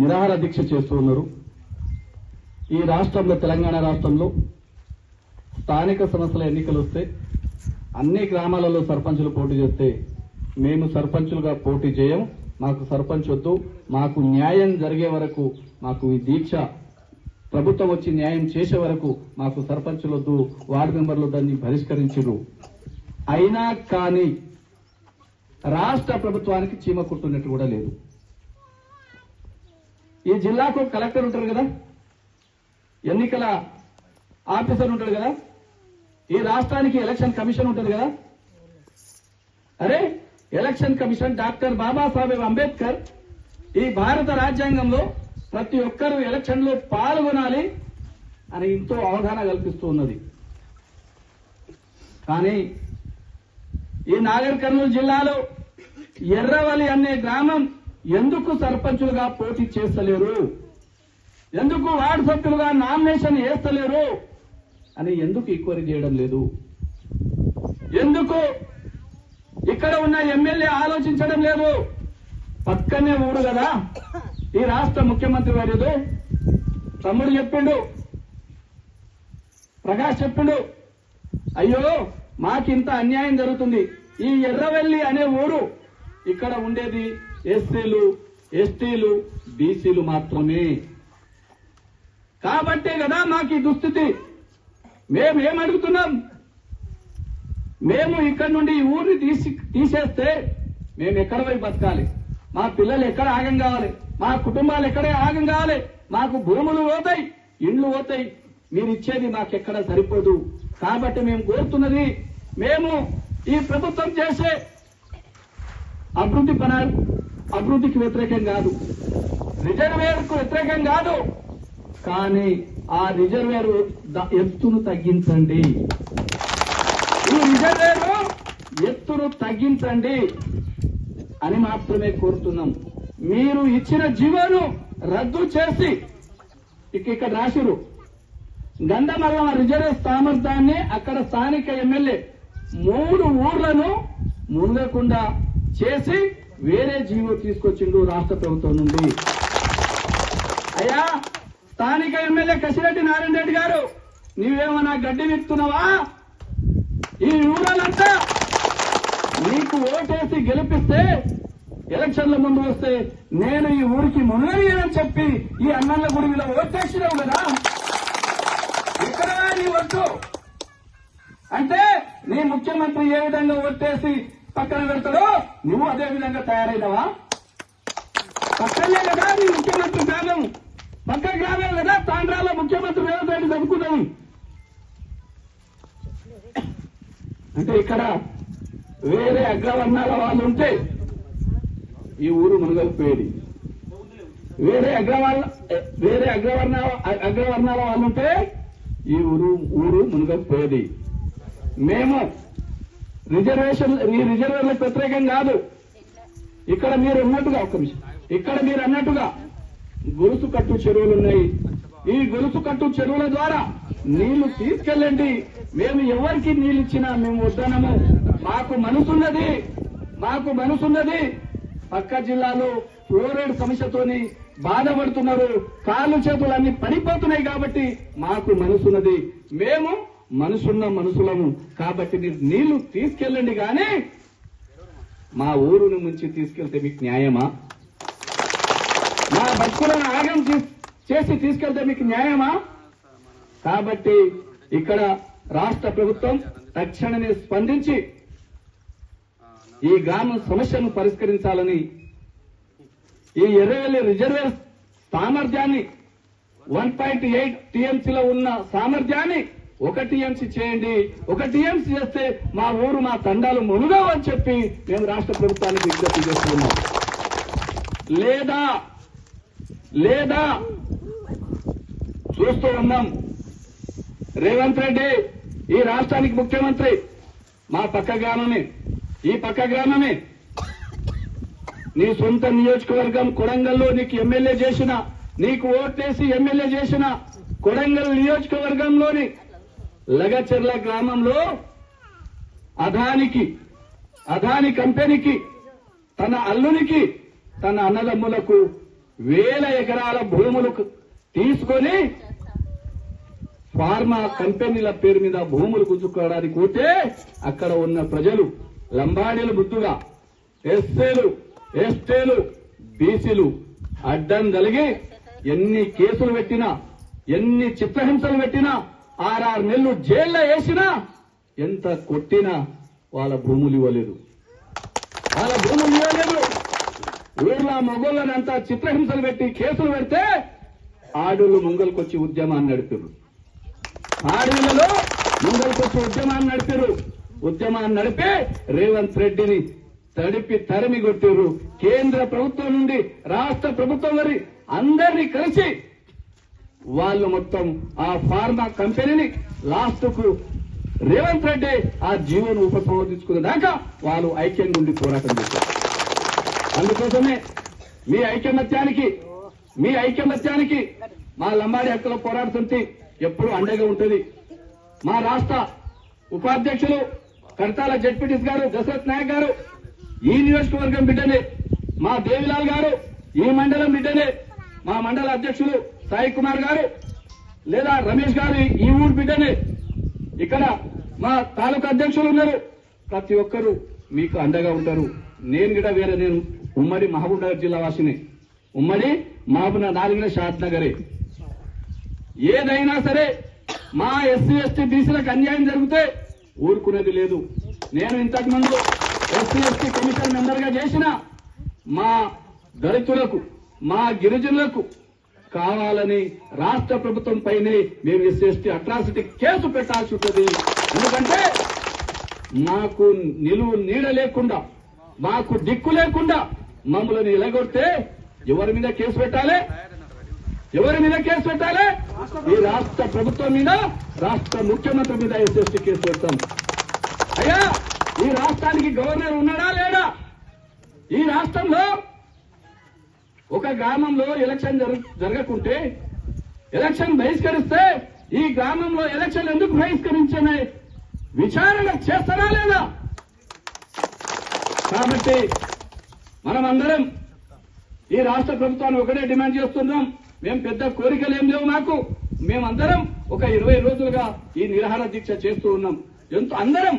నిరాహార దీక్ష చేస్తూ ఉన్నారు. ఈ రాష్ట్రంలో తెలంగాణ రాష్ట్రంలో స్థానిక సంస్థల ఎన్నికలు వస్తే అన్ని గ్రామాలలో సర్పంచులు పోటీ చేస్తే మేము సర్పంచులుగా పోటీ చేయం మాకు సర్పంచ్ వద్దు మాకు న్యాయం జరిగే వరకు మాకు ఈ దీక్ష ప్రభుత్వం వచ్చి న్యాయం చేసే వరకు మాకు సర్పంచులు వద్దు వార్డు మెంబర్లు దాన్ని బహిష్కరించారు అయినా కానీ రాష్ట్ర ప్రభుత్వానికి చీమ కుట్టున్నట్టు కూడా లేదు. ఈ జిల్లాకు కలెక్టర్ ఉంటారు కదా? ఎన్నికల ఆఫీసర్ ఉంటాడు కదా? ఈ రాష్ట్రానికి ఎలక్షన్ కమిషన్ ఉంటుంది కదా? అరే election commission doctor Babasaheb Ambedkar ఈ భారత రాజ్యాంగంలో ప్రతి ఒక్కరూ ఎలక్షన్లో పాల్గొనాలి అని ఎంతో అవగాహన కల్పిస్తూ ఉన్నది. కానీ ఈ నాగర్ కర్నూలు జిల్లాలో ఎర్రవల్లి అనే గ్రామం ఎందుకు సర్పంచులుగా పోటీ చేస్తలేరు? ఎందుకు వార్డు సభ్యులుగా నామినేషన్ వేస్తలేరు? అని ఎందుకు ఈక్వరీ చేయడం లేదు? ఎందుకు ఇక్కడ ఉన్న ఎమ్మెల్యే ఆలోచించడం లేదు? పక్కనే ఊరు కదా. ఈ రాష్ట్ర ముఖ్యమంత్రి వర్యుడు తమ్ముడు చెప్పిండు. ప్రకాష్ చెప్పిండు. అయ్యో మాకింత అన్యాయం జరుగుతుంది. ఈ ఎర్రవెల్లి అనే ఊరు ఇక్కడ ఉండేది ఎస్సీలు ఎస్టీలు బీసీలు మాత్రమే. కాబట్టే కదా మాకు ఈ దుస్థితి. మేము ఏమడుగుతున్నాం? మేము ఇక్కడ నుండి ఈ ఊరిని తీసి తీసేస్తే మేము ఎక్కడ పోయి బతకాలి? మా పిల్లలు ఎక్కడ ఆగం కావాలి? మా కుటుంబాలు ఎక్కడే ఆగం కావాలి? మాకు భూములు పోతాయి ఇండ్లు పోతాయి. మీరు ఇచ్చేది మాకెక్కడ సరిపోదు. కాబట్టి మేము కోరుతున్నది మేము ఈ ప్రభుత్వం చేసే అభివృద్ధి పనాలు అభివృద్ధికి వ్యతిరేకం కాదు. రిజర్వేర్కు వ్యతిరేకం కాదు. కానీ ఆ రిజర్వేర్ ఎత్తును తగ్గించండి. ఈ రిజర్వేర్ ఎత్తును తగ్గించండి అని మాత్రమే కోరుతున్నాం. మీరు ఇచ్చిన జీవోను రద్దు చేసి ఇక ఇక్కడ రాసిరు. గంధమల్లం రిజర్వ్ సామర్థ్యాన్ని అక్కడ స్థానిక ఎమ్మెల్యే మూడు ఊర్లను మునగకుండా చేసి వేరే జీవో తీసుకొచ్చిండు రాష్ట్ర ప్రభుత్వం నుండి. అయ్యా స్థానిక ఎమ్మెల్యే కసిరెడ్డి నారాయణ రెడ్డి గారు నీవేమన్నా గడ్డి విత్తున్నావా ఈ ఊరాలంతా నీకు ఓటేసి గెలిపిస్తే ఎలక్షన్ల ముందు వస్తే నేను ఈ ఊరికి మునగని చెప్పి ఈ అన్నల గుడిలో ఓటేసినావు కదా. ఇక్కడ నీ వద్దు అంటే నీ ముఖ్యమంత్రి ఏ విధంగా ఓటేసి పక్కన పెడతాడో నువ్వు అదే విధంగా తయారైనవా? పక్కనే కదా నీ ముఖ్యమంత్రి గ్రామం పక్క గ్రామం కదా తాండ్రాలో ముఖ్యమంత్రి రేవంత్ రెడ్డి చదువుకున్నావు అంటే ఇక్కడ వేరే అగ్రవర్ణాల వాళ్ళు ఉంటే ఈ ఊరు మునగలిపోయేది. వేరే అగ్రవర్ణ వేరే అగ్రవర్ణ అగ్రవర్ణాల వాళ్ళు ఉంటే ఈ ఊరు ఊరు మునగలిపోయేది. మేము రిజర్వేషన్ ఈ రిజర్వేషన్లకు వ్యతిరేకం కాదు. ఇక్కడ మీరు ఉన్నట్టుగా ఒక్క నిమిషం. ఇక్కడ మీరు అన్నట్టుగా గొలుసు కట్టు చెరువులు ఉన్నాయి. ఈ గొలుసు కట్టు చెరువుల ద్వారా నీళ్ళు తీసుకెళ్ళండి. మేము ఎవరికి నీళ్ళు ఇచ్చినా మేము వద్దనము. మాకు మనసున్నది మాకు మనసున్నది. పక్క జిల్లాలో ఫ్లోరైడ్ సమస్యతోని బాధపడుతున్నారు. కాళ్ళు చేతులు అన్ని పడిపోతున్నాయి కాబట్టి మాకు మనసున్నది. మేము మనసున్న మనుషులము కాబట్టి మీరు నీళ్ళు తీసుకెళ్ళండి కానీ మా ఊరుని ముంచి తీసుకెళ్తే మీకు న్యాయమా? మా భక్తులను ఆగం చే- చేసి తీసుకెళ్తే మీకు న్యాయమా? కాబట్టి ఇక్కడ రాష్ట్ర ప్రభుత్వం తక్షణమే స్పందించి ఈ గ్రామ సమస్యను పరిష్కరించాలని ఈ ఎర్రవెల్లి రిజర్వేర్ సామర్థ్యాన్ని వన్ పాయింట్ ఎయిట్ టీఎంసీలో ఉన్న సామర్థ్యాన్ని ఒక టీఎంసీ చేయండి ఒక టీఎంసీ చేస్తే మా ఊరు మా తండాలు మునుగవు అని చెప్పి మేము రాష్ట్ర ప్రభుత్వానికి విజ్ఞప్తి చేస్తున్నాం. లేదా లేదా చూస్తూ ఉన్నాం. రేవంత్ రెడ్డి ఈ రాష్ట్రానికి ముఖ్యమంత్రి. మా పక్క గ్రామమే ఈ పక్క గ్రామమే. నీ సొంత నియోజకవర్గం కొడంగల్లో నీకు ఎమ్మెల్యే చేసిన నీకు ఓట్లేసి ఎమ్మెల్యే చేసిన కొడంగల్ నియోజకవర్గంలోని లగచెర్ల గ్రామంలో అదానికి అదాని కంపెనీకి తన అల్లునికి తన అన్నదమ్ములకు వేల ఎకరాల భూములు తీసుకొని ఫార్మా కంపెనీల పేరు మీద భూములు గుంజుకోవడానికి పోతే అక్కడ ఉన్న ప్రజలు లంబాడీలు ముద్దుగా ఎస్సీలు ఎస్టీలు బీసీలు అడ్డం కలిగి ఎన్ని కేసులు పెట్టినా ఎన్ని చిత్రహింసలు పెట్టినా ఆరారు నెలలు జైల్లో వేసినా ఎంత కొట్టినా వాళ్ళ భూములు ఇవ్వలేదు. వాళ్ళ భూములు ఇవ్వలేదు. ఊర్లో మొగోళ్ళనంతా చిత్రహింసలు పెట్టి కేసులు పెడితే ఆడులు ముంగల్కొచ్చి ఉద్యమాన్ని నడిపారు ఆడోళ్ళలో ముంగల్కొచ్చి ఉద్యమాన్ని నడిపారు ఉద్యమాన్ని నడిపి రేవంత్ రెడ్డిని తడిపి తరిమి కొట్టారు కేంద్ర ప్రభుత్వం నుండి రాష్ట్ర ప్రభుత్వం వరి అందరినీ కలిసి వాళ్ళు మొత్తం ఆ ఫార్మా కంపెనీని లాస్ట్కు రేవంత్ రెడ్డి ఆ జీవోను ఉపసంహరించుకునే దాకా వాళ్ళు ఐక్యం నుండి పోరాటం చేశారు. అందుకోసమే మీ ఐకమత్యానికి మీ ఐకమత్యానికి మా లంబాడి హక్కుల పోరాడుతుంటే ఎప్పుడు అండగా ఉంటుంది. మా రాష్ట్ర ఉపాధ్యక్షులు కర్తాల జడ్పీటీస్ గారు దశరథ్ నాయక్ గారు ఈ నియోజకవర్గం బిడ్డనే మా దేవిలాల్ గారు ఈ మండలం బిడ్డనే మా మండల అధ్యక్షులు సాయి కుమార్ గారు లేదా రమేష్ గారు ఈ ఊరు బిడ్డనే. ఇక్కడ మా తాలూకా అధ్యక్షులు ఉన్నారు. ప్రతి ఒక్కరు మీకు అండగా ఉంటారు. నేను కూడా వేరే నేను ఉమ్మడి మహబూబ్ నగర్ జిల్లా వాసిని. ఉమ్మడి మహబూబ్ నాలుగున షాద్ నగరే. ఏదైనా సరే మా ఎస్సీ ఎస్టీ బీసీలకు అన్యాయం జరిగితే ఊరుకునేది లేదు. నేను ఇంతకు ముందు ఎస్సీ ఎస్టీ కమిషన్ మెంబర్గా చేసిన మా దళితులకు మా గిరిజనులకు కావాలని రాష్ట్ర ప్రభుత్వం పైనే మేము ఎస్సీ అట్రాసిటీ కేసు పెట్టాల్సి ఉంటుంది. ఎందుకంటే మాకు నిలువు నీడ లేకుండా మాకు దిక్కు లేకుండా మమ్మల్ని ఇలగొడితే ఎవరి మీద కేసు పెట్టాలి? ఎవరి మీద కేసు పెట్టాలి? ఈ రాష్ట్ర ప్రభుత్వం మీద రాష్ట్ర ముఖ్యమంత్రి మీద ఎస్ఎస్టీ కేసు పెడతాం. అయ్యా ఈ రాష్ట్రానికి గవర్నర్ ఉన్నాడా లేడా? ఈ రాష్ట్రంలో ఒక గ్రామంలో ఎలక్షన్ జరగకుంటే ఎలక్షన్ బహిష్కరిస్తే ఈ గ్రామంలో ఎలక్షన్ ఎందుకు బహిష్కరించనే విచారణ చేస్తారా లేదా? కాబట్టి మనం అందరం ఈ రాష్ట్ర ప్రభుత్వాన్ని ఒకటే డిమాండ్ చేస్తున్నాం. మేము పెద్ద కోరికలు ఏం లేవు మాకు. మేమందరం ఒక ఇరవై రోజులుగా ఈ నిరాహార దీక్ష చేస్తూ ఉన్నాం. ఎంతో అందరం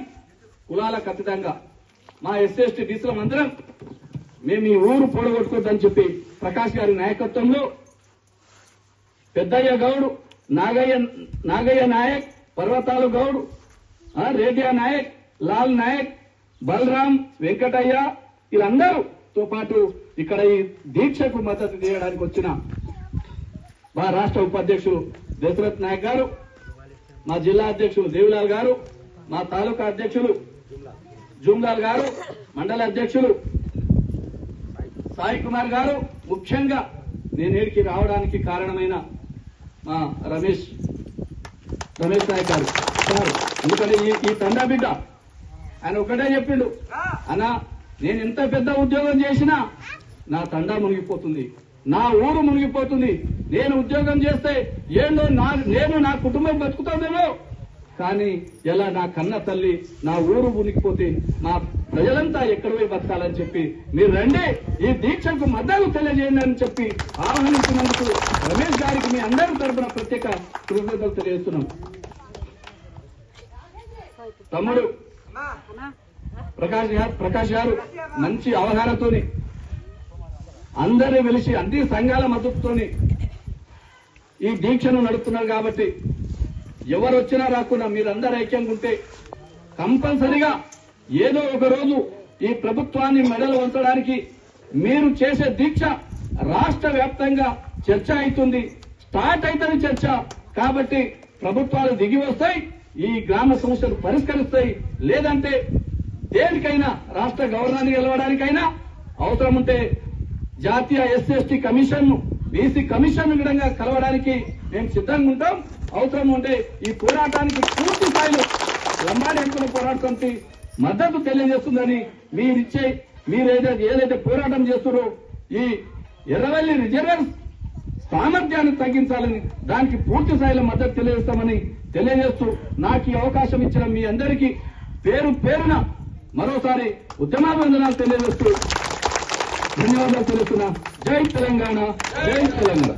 కులాల ఖచ్చితంగా. మా ఎస్సీ ఎస్టీ బీసీలం అందరం. మేము ఈ ఊరు పొడగొట్టుకోద్దని చెప్పి ప్రకాష్ గారి నాయకత్వంలో పెద్దయ్య గౌడు నాగయ్య నాగయ్య నాయక్ పర్వతాలు గౌడు ఆ, రేడియా నాయక్ లాల్ నాయక్ బలరాం వెంకటయ్య వీళ్ళందరూతో పాటు ఇక్కడ ఈ దీక్షకు మద్దతు చేయడానికి వచ్చిన మా రాష్ట్ర ఉపాధ్యక్షులు దశరథ్ నాయక్ గారు మా జిల్లా అధ్యక్షులు దేవిలాల్ గారు మా తాలూకా అధ్యక్షులు జూమ్లాల్ గారు మండల అధ్యక్షులు సాయి కుమార్ గారు ముఖ్యంగా నేను రావడానికి కారణమైన మా రమేష్ రమేష్ నాయక్ గారు. సార్ ఎందుకంటే ఈ ఈ తండా బిడ్డ ఆయన ఒకటే చెప్పిండు. అన్నా నేను ఎంత పెద్ద ఉద్యోగం చేసినా నా తండా మునిగిపోతుంది నా ఊరు మునిగిపోతుంది. నేను ఉద్యోగం చేస్తే ఏందో నా నేను నా కుటుంబం బతుకుతుందేమో. కానీ ఎలా నా కన్న తల్లి నా ఊరు మునిగిపోతే నా ప్రజలంతా ఎక్కడ పోయి బతకాలని చెప్పి మీరు రండి. ఈ దీక్షకు మద్దతు తెలియజేయండి అని చెప్పి ఆహ్వానించినందుకు రమేష్ గారికి మీ అందరి తరపున ప్రత్యేక కృతజ్ఞతలు తెలియజేస్తున్నాం. తమ్ముడు ప్రకాష్ గారు ప్రకాష్ గారు మంచి అవగాహనతోని అందరినీ వెలిసి అన్ని సంఘాల మద్దతుతోని ఈ దీక్షను నడుపుతున్నారు కాబట్టి ఎవరు వచ్చినా రాకుండా మీరందరూ ఐక్యంగా ఉంటే కంపల్సరిగా ఏదో ఒక రోజు ఈ ప్రభుత్వాన్ని మెడలు వంచడానికి మీరు చేసే దీక్ష రాష్ట్ర వ్యాప్తంగా చర్చ అవుతుంది స్టార్ట్ అవుతుంది చర్చ. కాబట్టి ప్రభుత్వాలు దిగి వస్తాయి ఈ గ్రామ సమస్యలు పరిష్కరిస్తాయి. లేదంటే దేనికైనా రాష్ట్ర గవర్నర్ని గెలవడానికైనా అవసరం ఉంటే జాతీయ SC ST commission BC commission విధంగా కలవడానికి మేము సిద్ధంగా ఉంటాం. అవసరం ఉంటే ఈ పోరాటానికి పూర్తి స్థాయిలో లంబాడి హక్కుల పోరాట సమితి మద్దతు తెలియజేస్తుందని మీరిచ్చే మీరు ఏదైతే ఏదైతే పోరాటం చేస్తున్నారో ఈ ఎర్రవల్లి రిజర్వర్స్ సామర్థ్యాన్ని తగ్గించాలని దానికి పూర్తి స్థాయిలో మద్దతు తెలియజేస్తామని తెలియజేస్తూ నాకు ఈ అవకాశం ఇచ్చిన మీ అందరికీ పేరు పేరున మరోసారి ఉద్యమాభివందనాలు తెలియజేస్తూ ధన్యవాదాలు తెలుస్తున్నా జై తెలంగాణ జై తెలంగాణ.